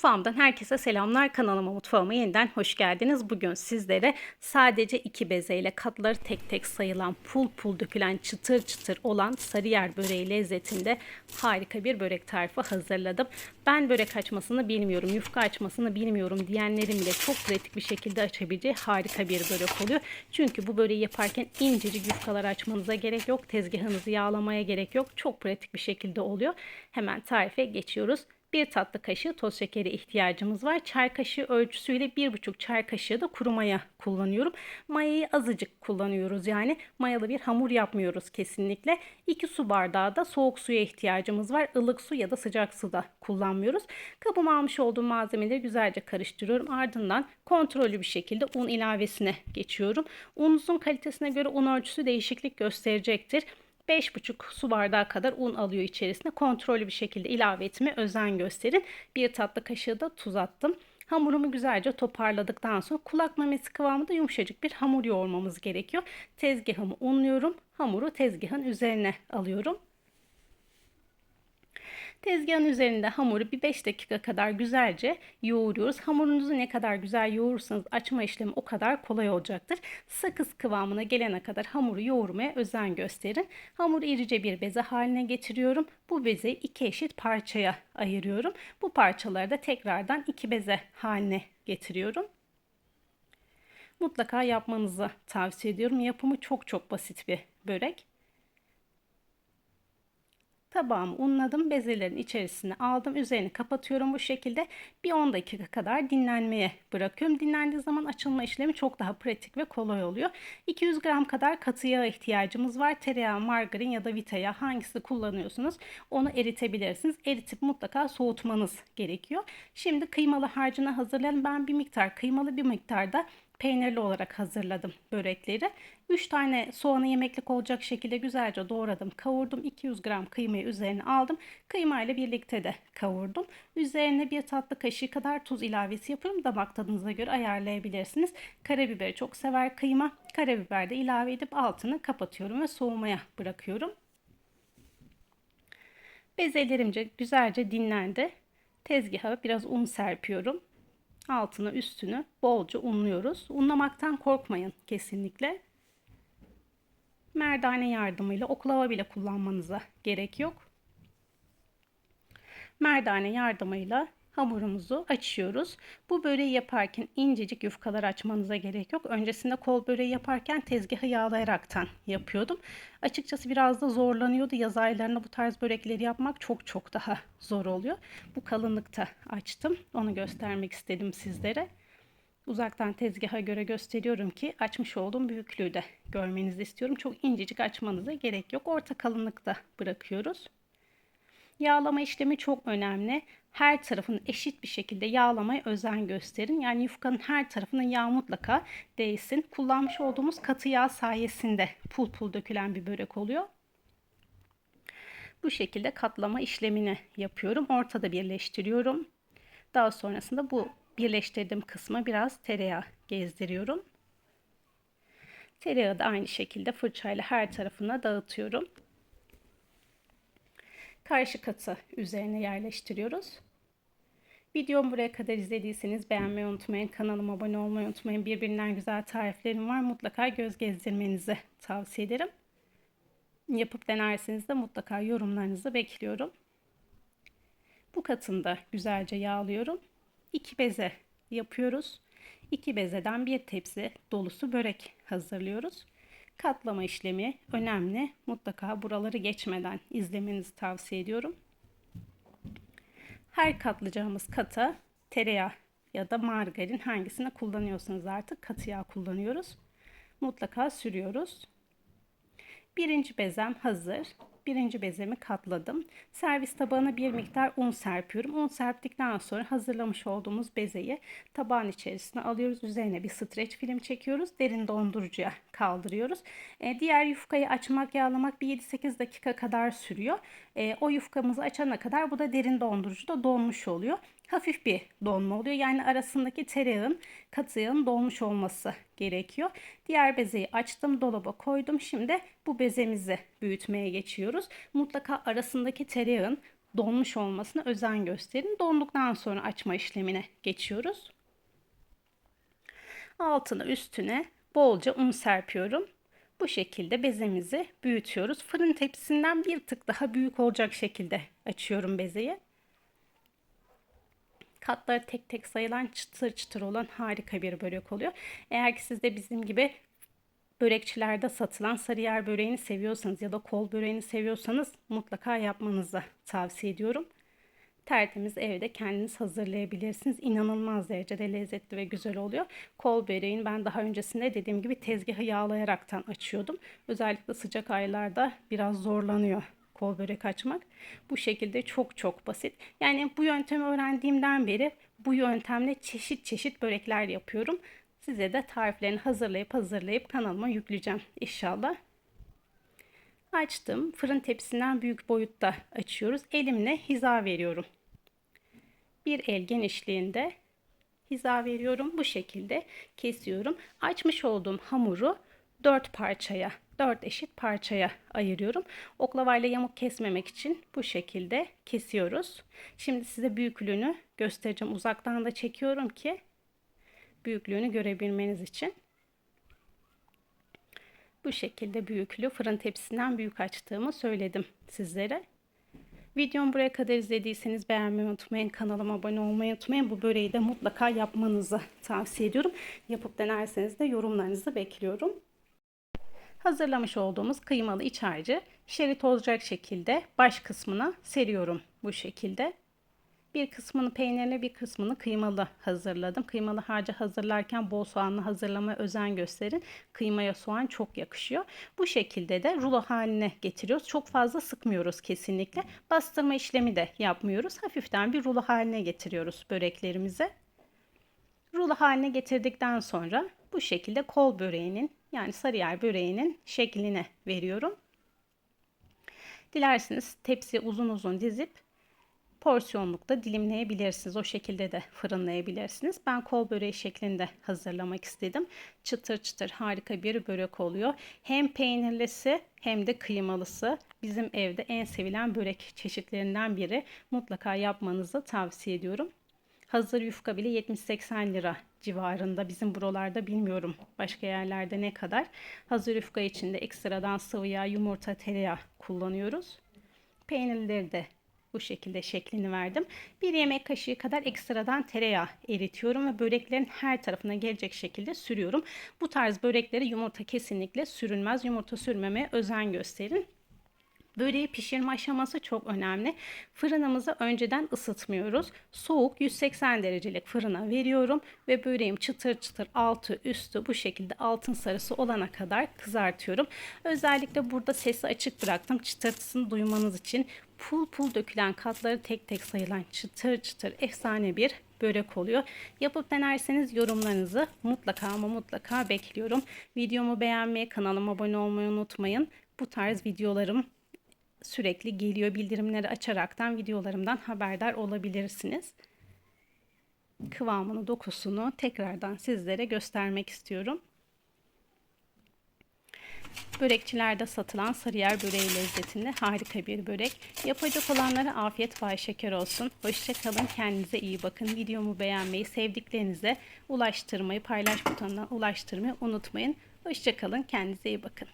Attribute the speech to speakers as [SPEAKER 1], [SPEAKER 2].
[SPEAKER 1] Mutfağımdan herkese selamlar. Kanalıma mutfağıma yeniden hoş geldiniz. Bugün sizlere sadece iki bezeyle katları tek tek sayılan pul pul dökülen çıtır çıtır olan sarıyer böreği lezzetinde harika bir börek tarifi hazırladım. Ben börek açmasını bilmiyorum, yufka açmasını bilmiyorum diyenlerin bile çok pratik bir şekilde açabileceği harika bir börek oluyor. Çünkü bu böreği yaparken incecik yufkalar açmanıza gerek yok. Tezgahınızı yağlamaya gerek yok. Çok pratik bir şekilde oluyor. Hemen tarife geçiyoruz. 1 tatlı kaşığı toz şekeri ihtiyacımız var. Çay kaşığı ölçüsüyle 1,5 çay kaşığı da kuru maya kullanıyorum. Mayayı azıcık kullanıyoruz yani mayalı bir hamur yapmıyoruz kesinlikle. 2 su bardağı da soğuk suya ihtiyacımız var. Ilık su ya da sıcak su da kullanmıyoruz. Kabıma almış olduğum malzemeleri güzelce karıştırıyorum. Ardından kontrollü bir şekilde un ilavesine geçiyorum. Ununuzun kalitesine göre un ölçüsü değişiklik gösterecektir. 5,5 su bardağı kadar un alıyor içerisine. Kontrollü bir şekilde ilave etme özen gösterin. Bir tatlı kaşığı da tuz attım. Hamurumu güzelce toparladıktan sonra kulak memesi kıvamında yumuşacık bir hamur yoğurmamız gerekiyor. Tezgahımı unluyorum. Hamuru tezgahın üzerine alıyorum. Tezgahın üzerinde hamuru bir 5 dakika kadar güzelce yoğuruyoruz. Hamurunuzu ne kadar güzel yoğurursanız açma işlemi o kadar kolay olacaktır. Sakız kıvamına gelene kadar hamuru yoğurmaya özen gösterin. Hamuru irice bir beze haline getiriyorum. Bu bezeyi iki eşit parçaya ayırıyorum. Bu parçaları da tekrardan iki beze haline getiriyorum mutlaka yapmanızı tavsiye ediyorum. Yapımı çok çok basit bir börek. Tabağımı unladım. Bezelerin içerisine aldım. Üzerini kapatıyorum bu şekilde. Bir 10 dakika kadar dinlenmeye bırakıyorum. Dinlendiği zaman açılma işlemi çok daha pratik ve kolay oluyor. 200 gram kadar katı yağ ihtiyacımız var. Tereyağı, margarin ya da vita yağı hangisi kullanıyorsunuz onu eritebilirsiniz. Eritip mutlaka soğutmanız gerekiyor. Şimdi kıymalı harcını hazırlayalım. Ben bir miktar kıymalı bir miktar da peynirli olarak hazırladım börekleri. 3 tane soğanı yemeklik olacak şekilde güzelce doğradım, kavurdum. 200 gram kıymayı üzerine aldım. Kıyma ile birlikte de kavurdum. Üzerine bir tatlı kaşığı kadar tuz ilavesi yapıyorum. Damak tadınıza göre ayarlayabilirsiniz. Karabiberi çok sever kıyma. Karabiber de ilave edip altını kapatıyorum ve soğumaya bırakıyorum. Bezelerimce güzelce dinlendi. Tezgaha biraz un serpiyorum altını üstünü bolca unluyoruz. Unlamaktan korkmayın kesinlikle. Merdane yardımıyla oklava bile kullanmanıza gerek yok. Merdane yardımıyla hamurumuzu açıyoruz. Bu böreği yaparken incecik yufkalar açmanıza gerek yok. Öncesinde kol böreği yaparken tezgahı yağlayaraktan yapıyordum. Açıkçası biraz da zorlanıyordu. Yaz aylarında bu tarz börekleri yapmak çok çok daha zor oluyor. Bu kalınlıkta açtım. Onu göstermek istedim sizlere. Uzaktan tezgaha göre gösteriyorum ki açmış olduğum büyüklüğü de görmenizi istiyorum. Çok incecik açmanıza gerek yok. Orta kalınlıkta bırakıyoruz. Yağlama işlemi çok önemli. Her tarafını eşit bir şekilde yağlamaya özen gösterin. Yani yufkanın her tarafına yağ mutlaka değsin. Kullanmış olduğumuz katı yağ sayesinde pul pul dökülen bir börek oluyor. Bu şekilde katlama işlemini yapıyorum. Ortada birleştiriyorum. Daha sonrasında bu birleştirdiğim kısma biraz tereyağı gezdiriyorum. Tereyağı da aynı şekilde fırçayla her tarafına dağıtıyorum karşı katı üzerine yerleştiriyoruz. Videomu buraya kadar izlediyseniz beğenmeyi unutmayın. Kanalıma abone olmayı unutmayın. Birbirinden güzel tariflerim var. Mutlaka göz gezdirmenizi tavsiye ederim. Yapıp denerseniz de mutlaka yorumlarınızı bekliyorum. Bu katını da güzelce yağlıyorum. İki beze yapıyoruz. İki bezeden bir tepsi dolusu börek hazırlıyoruz. Katlama işlemi önemli. Mutlaka buraları geçmeden izlemenizi tavsiye ediyorum. Her katlayacağımız kata tereyağı ya da margarin hangisini kullanıyorsanız artık katı yağ kullanıyoruz. Mutlaka sürüyoruz. Birinci bezem hazır birinci bezemi katladım. Servis tabağına bir miktar un serpiyorum. Un serptikten sonra hazırlamış olduğumuz bezeyi tabağın içerisine alıyoruz. Üzerine bir streç film çekiyoruz. Derin dondurucuya kaldırıyoruz. E, diğer yufkayı açmak, yağlamak bir 7-8 dakika kadar sürüyor. E, o yufkamızı açana kadar bu da derin dondurucuda donmuş oluyor hafif bir donma oluyor. Yani arasındaki tereyağın katı yağın dolmuş olması gerekiyor. Diğer bezeyi açtım, dolaba koydum. Şimdi bu bezemizi büyütmeye geçiyoruz. Mutlaka arasındaki tereyağın donmuş olmasına özen gösterin. Donduktan sonra açma işlemine geçiyoruz. Altına üstüne bolca un serpiyorum. Bu şekilde bezemizi büyütüyoruz. Fırın tepsisinden bir tık daha büyük olacak şekilde açıyorum bezeyi. Katları tek tek sayılan çıtır çıtır olan harika bir börek oluyor. Eğer ki siz de bizim gibi börekçilerde satılan sarıyer böreğini seviyorsanız ya da kol böreğini seviyorsanız mutlaka yapmanızı tavsiye ediyorum. Tertemiz evde kendiniz hazırlayabilirsiniz. İnanılmaz derecede lezzetli ve güzel oluyor. Kol böreğini ben daha öncesinde dediğim gibi tezgahı yağlayaraktan açıyordum. Özellikle sıcak aylarda biraz zorlanıyor kol börek açmak. Bu şekilde çok çok basit. Yani bu yöntemi öğrendiğimden beri bu yöntemle çeşit çeşit börekler yapıyorum. Size de tariflerini hazırlayıp hazırlayıp kanalıma yükleyeceğim inşallah. Açtım. Fırın tepsinden büyük boyutta açıyoruz. Elimle hiza veriyorum. Bir el genişliğinde hiza veriyorum. Bu şekilde kesiyorum. Açmış olduğum hamuru dört parçaya, dört eşit parçaya ayırıyorum. Oklavayla yamuk kesmemek için bu şekilde kesiyoruz. Şimdi size büyüklüğünü göstereceğim. Uzaktan da çekiyorum ki büyüklüğünü görebilmeniz için. Bu şekilde büyüklüğü fırın tepsisinden büyük açtığımı söyledim sizlere. Videomu buraya kadar izlediyseniz beğenmeyi unutmayın. Kanalıma abone olmayı unutmayın. Bu böreği de mutlaka yapmanızı tavsiye ediyorum. Yapıp denerseniz de yorumlarınızı bekliyorum. Hazırlamış olduğumuz kıymalı iç harcı şerit olacak şekilde baş kısmına seriyorum bu şekilde. Bir kısmını peynirli bir kısmını kıymalı hazırladım. Kıymalı harcı hazırlarken bol soğanlı hazırlamaya özen gösterin. Kıymaya soğan çok yakışıyor. Bu şekilde de rulo haline getiriyoruz. Çok fazla sıkmıyoruz kesinlikle. Bastırma işlemi de yapmıyoruz. Hafiften bir rulo haline getiriyoruz böreklerimize. Rulo haline getirdikten sonra bu şekilde kol böreğinin yani sarıyer böreğinin şekline veriyorum. Dilerseniz tepsiye uzun uzun dizip porsiyonlukta dilimleyebilirsiniz. O şekilde de fırınlayabilirsiniz. Ben kol böreği şeklinde hazırlamak istedim. Çıtır çıtır harika bir börek oluyor. Hem peynirlisi hem de kıymalısı bizim evde en sevilen börek çeşitlerinden biri. Mutlaka yapmanızı tavsiye ediyorum. Hazır yufka bile 70-80 lira civarında. Bizim buralarda bilmiyorum başka yerlerde ne kadar. Hazır yufka içinde ekstradan sıvı yağ, yumurta, tereyağı kullanıyoruz. Peynirleri de bu şekilde şeklini verdim. Bir yemek kaşığı kadar ekstradan tereyağı eritiyorum ve böreklerin her tarafına gelecek şekilde sürüyorum. Bu tarz börekleri yumurta kesinlikle sürülmez. Yumurta sürmemeye özen gösterin. Böreği pişirme aşaması çok önemli. Fırınımızı önceden ısıtmıyoruz. Soğuk 180 derecelik fırına veriyorum ve böreğim çıtır çıtır altı üstü bu şekilde altın sarısı olana kadar kızartıyorum. Özellikle burada sesi açık bıraktım çıtırtısını duymanız için. Pul pul dökülen katları tek tek sayılan çıtır çıtır efsane bir börek oluyor. Yapıp denerseniz yorumlarınızı mutlaka ama mutlaka bekliyorum. Videomu beğenmeyi, kanalıma abone olmayı unutmayın. Bu tarz videolarım sürekli geliyor. Bildirimleri açaraktan videolarımdan haberdar olabilirsiniz. Kıvamını, dokusunu tekrardan sizlere göstermek istiyorum. Börekçilerde satılan sarıyer böreği lezzetinde harika bir börek. Yapacak olanlara afiyet ve şeker olsun. Hoşçakalın, kendinize iyi bakın. Videomu beğenmeyi, sevdiklerinize ulaştırmayı, paylaş butonuna ulaştırmayı unutmayın. Hoşçakalın, kendinize iyi bakın.